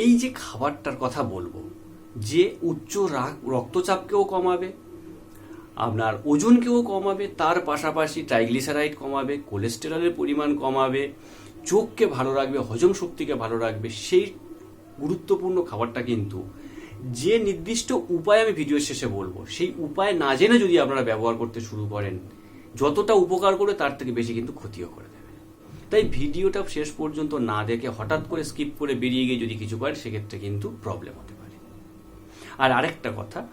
এই যে খাবারটার কথা বলব, যে উচ্চ রক্তচাপকেও কমাবে, আপনার ওজনকেও কমাবে, তার পাশাপাশি ট্রাইগ্লিসারাইড কমাবে, কোলেস্টেরলের পরিমাণ কমাবে, চোখকে ভালো রাখবে, হজম শক্তিকে ভালো রাখবে, সেই গুরুত্বপূর্ণ খাবারটা কিন্তু যে নির্দিষ্ট উপায় আমি ভিডিওর শেষে বলব, সেই উপায় না জেনে যদি আপনারা ব্যবহার করতে শুরু করেন, যতটা উপকার করে তার থেকে বেশি কিন্তু ক্ষতিও করে তাই ভিডিওটা শেষ পর্যন্ত না দেখে হঠাৎ করে স্কিপ করে বেরিয়ে গিয়ে যদি কিছু করেন, সেক্ষেত্রে কিন্তু প্রবলেম হতে পারে। আর আরেকটা কথা,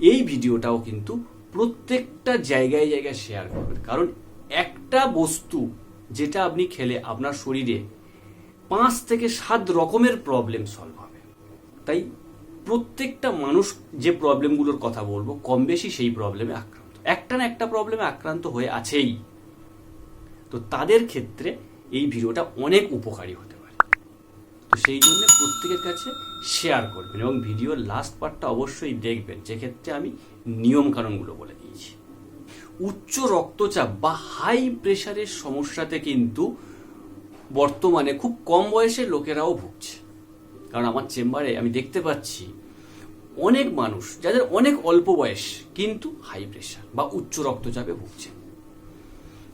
এই ভিডিওটাও কিন্তু প্রত্যেকটা জায়গায় জায়গায় শেয়ার করবেন। কারণ একটা বস্তু যেটা আপনি খেলে আপনার শরীরে পাঁচ থেকে সাত রকমের প্রবলেম সলভ হবে। তাই প্রত্যেকটা মানুষ যে প্রবলেমগুলোর কথা বলব, কম বেশি সেই প্রবলেমে আক্রান্ত। একটা না একটা প্রবলেমে আক্রান্ত হয়ে আছেই। তো তাদের ক্ষেত্রে এই ভিডিওটা অনেক উপকারী হতে পারে। তো সেই জন্য প্রত্যেকের কাছে শেয়ার করবেন এবং ভিডিওর লাস্ট পার্টটা অবশ্যই দেখবেন যেক্ষেত্রে আমি নিয়ম কানুনগুলো বলে দিয়েছি। উচ্চ রক্তচাপ বা হাই প্রেশারের সমস্যাতে কিন্তু বর্তমানে খুব কম বয়সের লোকেরাও ভুগছে। কারণ আমার চেম্বারে আমি দেখতে পাচ্ছি অনেক মানুষ, যাদের অনেক অল্প বয়স, কিন্তু হাই প্রেশার বা উচ্চ রক্তচাপে ভুগছেন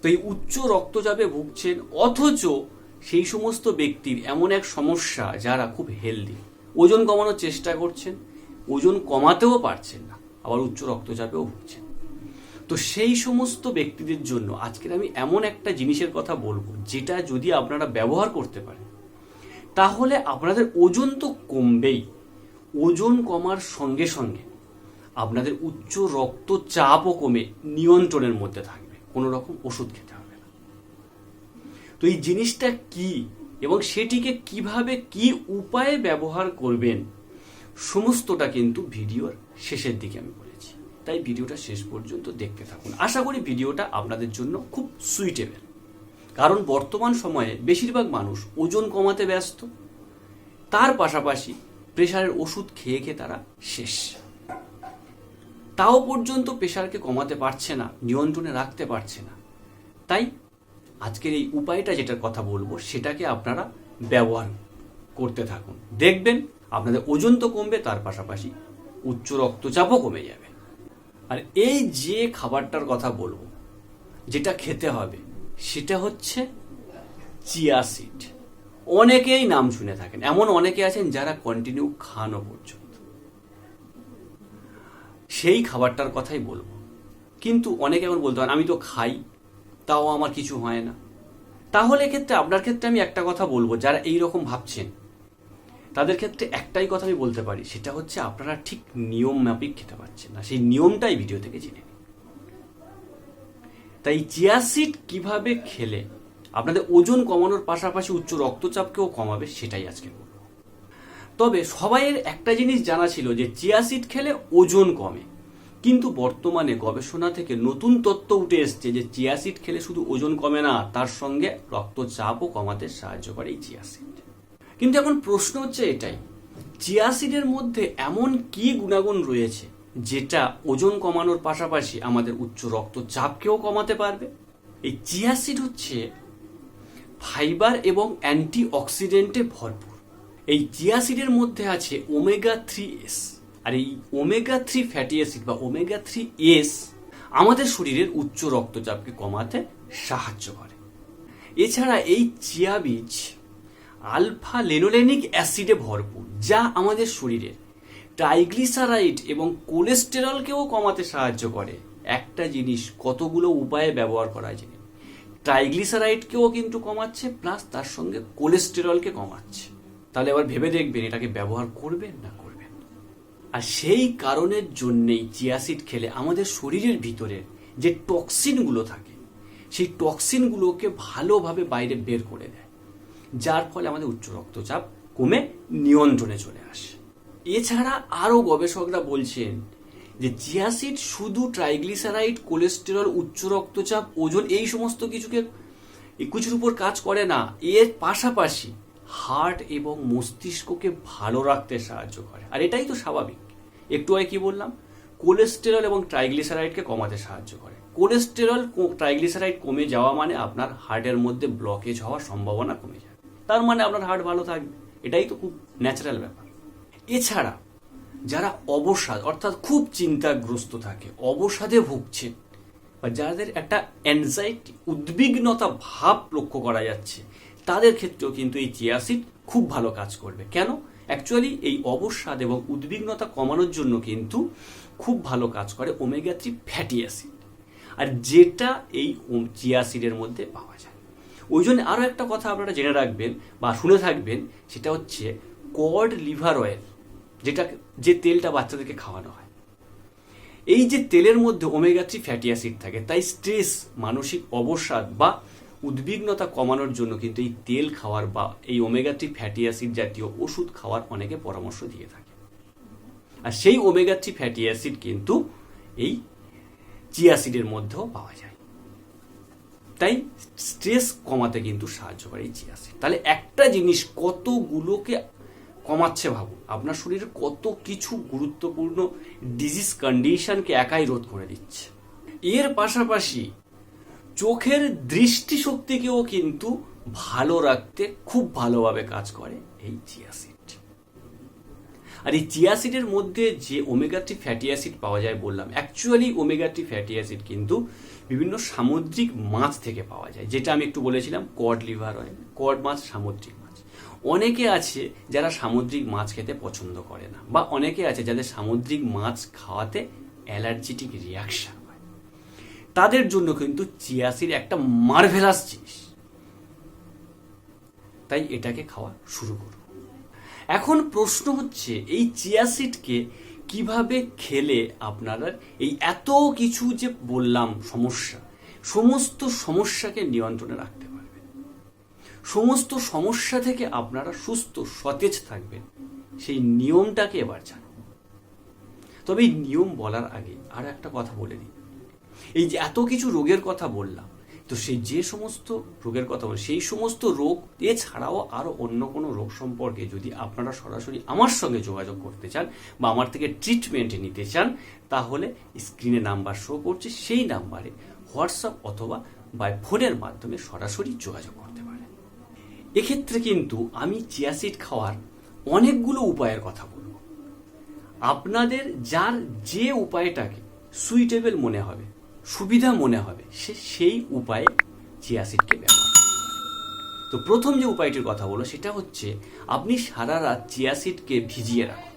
তো এই উচ্চ রক্তচাপে ভুগছেন অথচ সেই সমস্ত ব্যক্তির এমন এক সমস্যা যারা খুব হেলদি ওজন কমানোর চেষ্টা করছেন, ওজন কমাতেও পারছেন না, আবার উচ্চ রক্তচাপেও ভুগছেন। তো সেই সমস্ত ব্যক্তিদের জন্য আজকের আমি এমন একটা জিনিসের কথা বলব, যেটা যদি আপনারা ব্যবহার করতে পারেন, তাহলে আপনাদের ওজন তো কমবেই। ওজন কমার সঙ্গে সঙ্গে আপনাদের উচ্চ রক্তচাপও কমে নিয়ন্ত্রণের মধ্যে থাকবে কোনো রকম ওষুধ খেতে হবে না। তো এই জিনিসটা কি এবং সেটিকে কীভাবে কি উপায়ে ব্যবহার করবেন, সমস্তটা কিন্তু ভিডিওর শেষের দিকে আমি বলেছি। তাই ভিডিওটা শেষ পর্যন্ত দেখতে থাকুন। আশা করি ভিডিওটা আপনাদের জন্য খুব সুইটেবল কারণ বর্তমান সময়ে বেশিরভাগ মানুষ ওজন কমাতে ব্যস্ত, তার পাশাপাশি প্রেশারের ওষুধ খেয়ে খেয়ে তারা শেষ। তাও পর্যন্ত প্রেশারকে কমাতে পারছে না, নিয়ন্ত্রণে রাখতে পারছে না। তাই আজকের এই উপায়টা যেটার কথা বলব, সেটাকে আপনারা ব্যবহার করতে থাকুন। দেখবেন আপনাদের ওজন তো কমবে, তার পাশাপাশি উচ্চ রক্তচাপও কমে যাবে। আর এই যে খাবারটার কথা বলব, যেটা খেতে হবে, সেটা হচ্ছে চিয়া সিড। অনেকেই নাম শুনে থাকেন, এমন অনেকে আছেন যারা কন্টিনিউ খানো পর্যন্ত সেই খাবারটার কথাই বলব। কিন্তু অনেকে এমন বলতে পারেন আমি তো খাই, তাও আমার কিছু হয় না। তাহলে ক্ষেত্রে আপনার ক্ষেত্রে আমি একটা কথা বলব, যারা এই রকম ভাবছেন, তাদের ক্ষেত্রে একটাই কথা আমি বলতে পারি, সেটা হচ্ছে আপনারা ঠিক নিয়ম মাফিক খেতে পারছেন না, সেই নিয়মটাই ভিডিও থেকে জেনে নিন। তাই চিয়াসিড কীভাবে খেলে, আপনাদের ওজন কমানোর পাশাপাশি উচ্চ রক্তচাপকেও কমাবে, সেটাই আজকে তবে সবাইয়ের একটা জিনিস জানা ছিল যে চিয়া চিয়াসিড খেলে ওজন কমে। কিন্তু বর্তমানে গবেষণা থেকে নতুন তত্ত্ব উঠে এসছে যে চিয়া চিয়াসিড খেলে শুধু ওজন কমে না, তার সঙ্গে রক্তচাপও কমাতে সাহায্য করে এই চিয়া চিয়াসিড কিন্তু এখন প্রশ্ন হচ্ছে এটাই, চিয়া চিয়াসিডের মধ্যে এমন কি গুণাগুণ রয়েছে যেটা ওজন কমানোর পাশাপাশি আমাদের উচ্চ রক্তচাপকেও কমাতে পারবে? এই চিয়া চিয়াসিড হচ্ছে ফাইবার এবং অ্যান্টি অক্সিডেন্টে ভরপুর। এই চিয়াসিডের মধ্যে আছে ওমেগা থ্রি এস। আর এই ওমেগা থ্রি ফ্যাটি অ্যাসিড বা ওমেগা থ্রি এস আমাদের শরীরের উচ্চ রক্তচাপকে কমাতে সাহায্য করে। এছাড়া এই চিয়া বীজ আলফা লেনোলেনিক অ্যাসিডে ভরপুর, যা আমাদের শরীরের ট্রাইগ্লিসারাইড এবং কোলেস্টেরলকেও কমাতে সাহায্য করে। একটা জিনিস কতগুলো উপায়ে ব্যবহার করা যায়। ট্রাইগ্লিসারাইডকেও কিন্তু কমাচ্ছে, প্লাস তার সঙ্গে কোলেস্টেরলকে কমাচ্ছে। তাহলে এবার ভেবে দেখবেন এটাকে ব্যবহার করবেন না করবেন। আর সেই কারণের জন্যেই চিয়াসিড খেলে আমাদের শরীরের ভিতরে যে টক্সিনগুলো থাকে, সেই টক্সিনগুলোকে ভালোভাবে বাইরে বের করে দেয়, যার ফলে আমাদের উচ্চ রক্তচাপ কমে নিয়ন্ত্রণে চলে আসে। এছাড়া আরও গবেষকরা বলছেন যে চিয়াসিড শুধু ট্রাইগ্লিসারাইড, কোলেস্টেরল, উচ্চ রক্তচাপ, ওজন এই সমস্ত কিছুকে কিছুর উপর কাজ করে না, এর পাশাপাশি হার্ট এবং মস্তিষ্ককে ভালো রাখতে সাহায্য করে। আর এটাই তো স্বাভাবিক। একটু আগে কি বললাম? কোলেস্টেরল এবং ট্রাইগ্লিসারাইডকে কমাতে সাহায্য করে। কোলেস্টেরল ট্রাইগ্লিসারাইড কমে যাওয়া মানে আপনার হার্টের মধ্যে ব্লকেজ হওয়ার সম্ভাবনা কমে যায়। তার মানে আপনার হার্ট ভালো থাকবে। এটাই তো খুব ন্যাচারাল ব্যাপার। এছাড়া যারা অবসাদ, অর্থাৎ খুব চিন্তাগ্রস্ত থাকে, অবসাদে ভুগছে, বা যাদের একটা অ্যাংজাইটি উদ্বিগ্নতা ভাব লক্ষ্য করা যাচ্ছে তাদের ক্ষেত্রেও কিন্তু এই চিয়াসিড খুব ভালো কাজ করবে। কেন? অ্যাকচুয়ালি এই অবসাদ এবং উদ্বিগ্নতা কমানোর জন্য কিন্তু খুব ভালো কাজ করে ওমেগা থ্রি ফ্যাটি অ্যাসিড আর যেটা এই চিয়াসিডের মধ্যে পাওয়া যায়। ওই জন্য আরও একটা কথা আপনারা জেনে রাখবেন বা শুনে থাকবেন, সেটা হচ্ছে কড লিভার অয়েল যেটা যে তেলটা বাচ্চাদেরকে খাওয়ানো হয়। এই যে তেলের মধ্যে ওমেগা থ্রি ফ্যাটি অ্যাসিড থাকে, তাই স্ট্রেস মানসিক অবসাদ বা উদ্বিগ্নতা কমানোর জন্য কিন্তু এই তেল খাওয়ার বা এই ওমেগা থ্রি ফ্যাটি অ্যাসিড জাতীয় ওষুধ খাওয়ার অনেকে পরামর্শ দিয়ে থাকে। আর সেই ওমেগা থ্রি ফ্যাটি অ্যাসিড কিন্তু এই চিয়াসিডের মধ্যেও পাওয়া যায়। তাই স্ট্রেস কমাতে কিন্তু সাহায্য করে এই চিয়াসিড তাহলে একটা জিনিস কতগুলোকে কমাচ্ছে ভাবুন। আপনার শরীরে কত কিছু গুরুত্বপূর্ণ ডিজিজ কন্ডিশনকে একাই রোধ করে দিচ্ছে। এর পাশাপাশি চোখের দৃষ্টিশক্তিকেও কিন্তু ভালো রাখতে খুব ভালোভাবে কাজ করে এই চিয়াসিড আর এই চিয়াসিডের মধ্যে যে ওমেগা ফ্যাটি অ্যাসিড পাওয়া যায় বললাম, অ্যাকচুয়ালি ওমেগা ফ্যাটি অ্যাসিড কিন্তু বিভিন্ন সামুদ্রিক মাছ থেকে পাওয়া যায়, যেটা আমি একটু বলেছিলাম, কড লিভার অয়েল, কড মাছ, সামুদ্রিক মাছ। অনেকে আছে যারা সামুদ্রিক মাছ খেতে পছন্দ করে না, বা অনেকে আছে যাদের সামুদ্রিক মাছ খাওয়াতে অ্যালার্জিটিক রিয়াকশন। তাদের জন্য কিন্তু চিয়াসিড একটা মার্ভেলাস জিনিস। তাই এটাকে খাওয়া শুরু করুন এখন প্রশ্ন হচ্ছে, এই চিয়াসিডকে কীভাবে খেলে আপনারা এই এত কিছু যে বললাম সমস্যা, সমস্ত সমস্যাকে নিয়ন্ত্রণে রাখতে পারবেন। সমস্ত সমস্যা থেকে আপনারা সুস্থ, সতেজ থাকবেন। সেই নিয়মটাকে এবার জানুন। তবে এই নিয়ম বলার আগে আর একটা কথা বলে দিই এই যে এত কিছু রোগের কথা বললাম, তো সেই যে সমস্ত রোগের কথা বল, সেই সমস্ত রোগ এছাড়াও আরও অন্য কোনো রোগ সম্পর্কে যদি আপনারা সরাসরি আমার সঙ্গে যোগাযোগ করতে চান বা আমার থেকে ট্রিটমেন্ট নিতে চান, তাহলে স্ক্রিনে নাম্বার শো করছে, সেই নাম্বারে হোয়াটসঅ্যাপ অথবা বা ফোনের মাধ্যমে সরাসরি যোগাযোগ করতে পারেন। এক্ষেত্রে কিন্তু আমি চিয়াসিড খাওয়ার অনেকগুলো উপায়ের কথা বলব। আপনাদের যার যে উপায়টাকে সুইটেবল মনে হবে সুবিধা মনে হবে। সে সেই উপায়ে চিয়াসিডকে ব্যবহার করতে পারে। তো প্রথম যে উপায়টির কথা বলো সেটা হচ্ছে আপনি সারা রাত চিয়াসিডকে ভিজিয়ে রাখুন।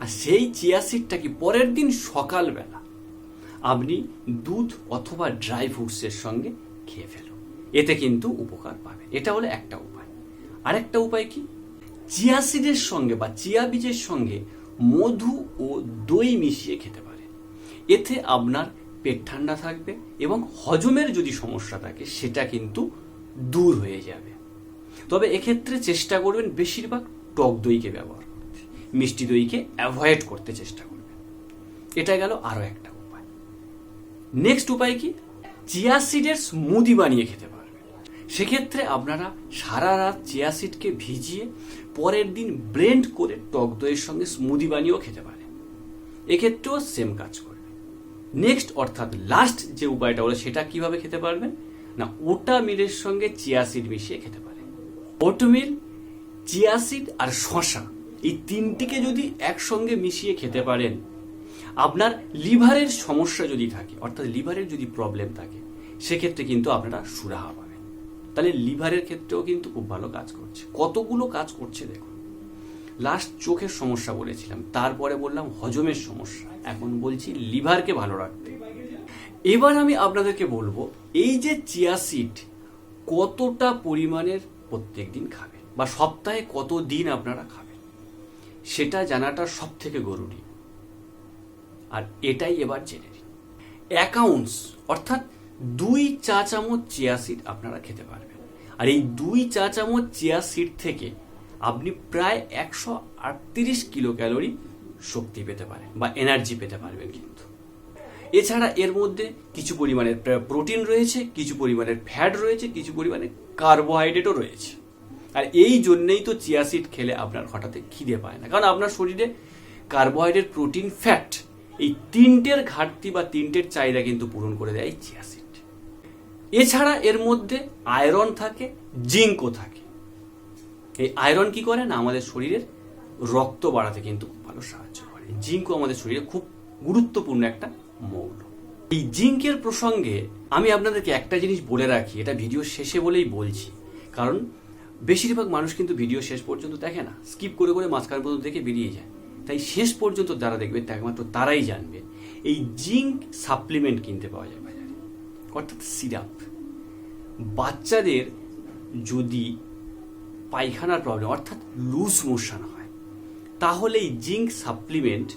আর সেই চিয়াসিডটাকে পরের দিন সকালবেলা আপনি দুধ অথবা ড্রাই ফ্রুটসের সঙ্গে খেয়ে ফেলুন। এতে কিন্তু উপকার পাবে এটা হলো একটা উপায়। আরেকটা উপায় কি? চিয়াসিডের সঙ্গে বা চিয়া বীজের সঙ্গে মধু ও দই মিশিয়ে খেতে পারে এতে আপনার পেট ঠান্ডা থাকবে এবং হজমের যদি সমস্যা থাকে, সেটা কিন্তু দূর হয়ে যাবে। তবে এক্ষেত্রে চেষ্টা করবেন বেশিরভাগ টক দইকে ব্যবহার করতে। মিষ্টি দইকে অ্যাভয়েড করতে চেষ্টা করবেন। এটা গেল আরও একটা উপায়। নেক্সট উপায় কি? চিয়া সিডের স্মুদি বানিয়ে খেতে পারবেন। সেক্ষেত্রে আপনারা সারা রাত চিয়া সিডকে ভিজিয়ে পরের দিন ব্লেন্ড করে টক দইয়ের সঙ্গে স্মুদি বানিয়েও খেতে পারেন। এক্ষেত্রেও সেম কাজ করবে। নেক্সট অর্থাৎ লাস্ট যে উপায়টা হলো সেটা কীভাবে খেতে পারবেন? না, ওটা মিলের সঙ্গে চিয়াসিড মিশিয়ে খেতে পারেন। ওটমিল চিয়াসিড আর শশা এই তিনটিকে যদি একসঙ্গে মিশিয়ে খেতে পারেন, আপনার লিভারের সমস্যা যদি থাকে, অর্থাৎ লিভারের যদি প্রবলেম থাকে, সেক্ষেত্রে কিন্তু আপনারা সুরাহা পাবেন। তাহলে লিভারের ক্ষেত্রেও কিন্তু খুব ভালো কাজ করছে। কতগুলো কাজ করছে দেখুন। লাস্ট চোখের সমস্যা বলেছিলাম, তারপরে বললাম হজমের সমস্যা। এখন বলছি লিভারকে ভালো রাখতে। এবার আমি আপনাদেরকে বলব, এই যে চিয়াসিড কতটা পরিমাণের প্রত্যেক দিন খাবেন বা সপ্তাহে কত দিন আপনারা খাবেন, সেটা জানাটা সব থেকে জরুরি। আর এটাই এবার জেনে নিন। অ্যাকাউন্টস অর্থাৎ দুই চা চামচ চিয়াসিড আপনারা খেতে পারবেন। আর এই দুই চা চামচ চিয়াসিড থেকে আপনি প্রায় একশো আটত্রিশ কিলো ক্যালোরি শক্তি পেতে পারেন বা এনার্জি পেতে পারবেন কিন্তু। এছাড়া এর মধ্যে কিছু পরিমাণের প্রোটিন রয়েছে, কিছু পরিমাণের ফ্যাট রয়েছে, কিছু পরিমাণে কার্বোহাইড্রেটও রয়েছে। আর এই জন্যেই তো চিয়াসিড খেলে আপনার হঠাৎ খিদে পায় না। কারণ আপনার শরীরে কার্বোহাইড্রেট, প্রোটিন, ফ্যাট এই তিনটের ঘাটতি বা তিনটের চাহিদা কিন্তু পূরণ করে দেয় চিয়াসিড এছাড়া এর মধ্যে আয়রন থাকে, জিঙ্কও থাকে। এই আয়রন কি করে না আমাদের শরীরের রক্ত বাড়াতে কিন্তু খুব ভালো সাহায্য করে। জিঙ্কও আমাদের শরীরে খুব গুরুত্বপূর্ণ একটা মৌল। এই জিঙ্কের প্রসঙ্গে আমি আপনাদেরকে একটা জিনিস বলে রাখি, এটা ভিডিও শেষে বলেই বলছি। কারণ বেশিরভাগ মানুষ কিন্তু ভিডিও শেষ পর্যন্ত দেখে না। স্কিপ করে করে মাঝখান পর্যন্ত দেখে বেরিয়ে যায়। তাই শেষ পর্যন্ত যারা দেখবে, একমাত্র তারাই জানবে। এই জিঙ্ক সাপ্লিমেন্ট কিনতে পাওয়া যায় বাজারে। অর্থাৎ সিরাপ। বাচ্চাদের যদি পায়খানার প্রবলেম অর্থাৎ লুজ মোশন হয়। তাহলে এই জিঙ্ক সাপ্লিমেন্ট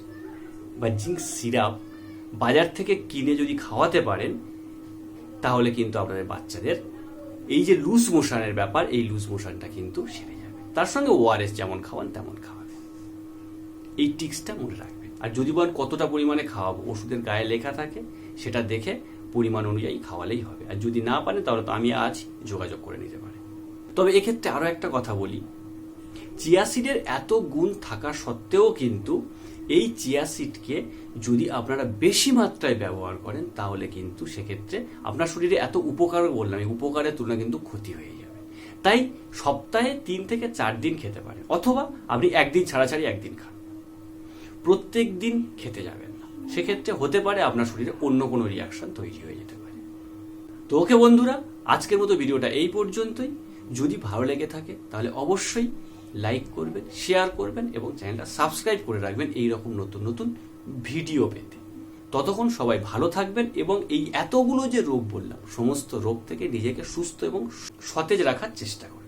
বা জিঙ্ক সিরাপ বাজার থেকে কিনে যদি খাওয়াতে পারেন, তাহলে কিন্তু আপনাদের বাচ্চাদের এই যে লুজ মোশনের ব্যাপার, এই লুজ মোশনটা কিন্তু সেরে যাবে। তার সঙ্গে ওআরএস যেমন খাওয়ান, তেমন খাওয়াবে এই টিক্সটা মনে রাখবে আর যদি বলেন কতটা পরিমাণে খাওয়াবো, ওষুধের গায়ে লেখা থাকে, সেটা দেখে পরিমাণ অনুযায়ী খাওয়ালেই হবে। আর যদি না পারেন, তাহলে তো আমি আজ যোগাযোগ করে নিতে পারে তবে এক্ষেত্রে আরও একটা কথা বলি। চিয়াসিডের এত গুণ থাকা সত্ত্বেও কিন্তু এই চিয়াসিডকে যদি আপনারা বেশি মাত্রায় ব্যবহার করেন, তাহলে কিন্তু সেক্ষেত্রে আপনার শরীরে এত উপকার বললাম, এই উপকারের তুলনায় কিন্তু ক্ষতি হয়ে যাবে। তাই সপ্তাহে তিন থেকে চার দিন খেতে পারেন, অথবা আপনি একদিন ছাড়া ছাড়ি একদিন খান। প্রত্যেক দিন খেতে যাবেন না। সেক্ষেত্রে হতে পারে আপনার শরীরে অন্য কোনো রিয়াকশন তৈরি হয়ে যেতে পারে। তো ওকে বন্ধুরা, আজকের মতো ভিডিওটা এই পর্যন্তই। যদি ভালো লেগে থাকে, তাহলে অবশ্যই লাইক করবেন শেয়ার করবেন এবং চ্যানেলটা সাবস্ক্রাইব করে রাখবেন এই রকম নতুন নতুন ভিডিও পেতে। ততক্ষণ সবাই ভালো থাকবেন এবং এই এতগুলো যে রোগ বললাম, সমস্ত রোগ থেকে নিজেকে সুস্থ এবং সতেজ রাখার চেষ্টা করবেন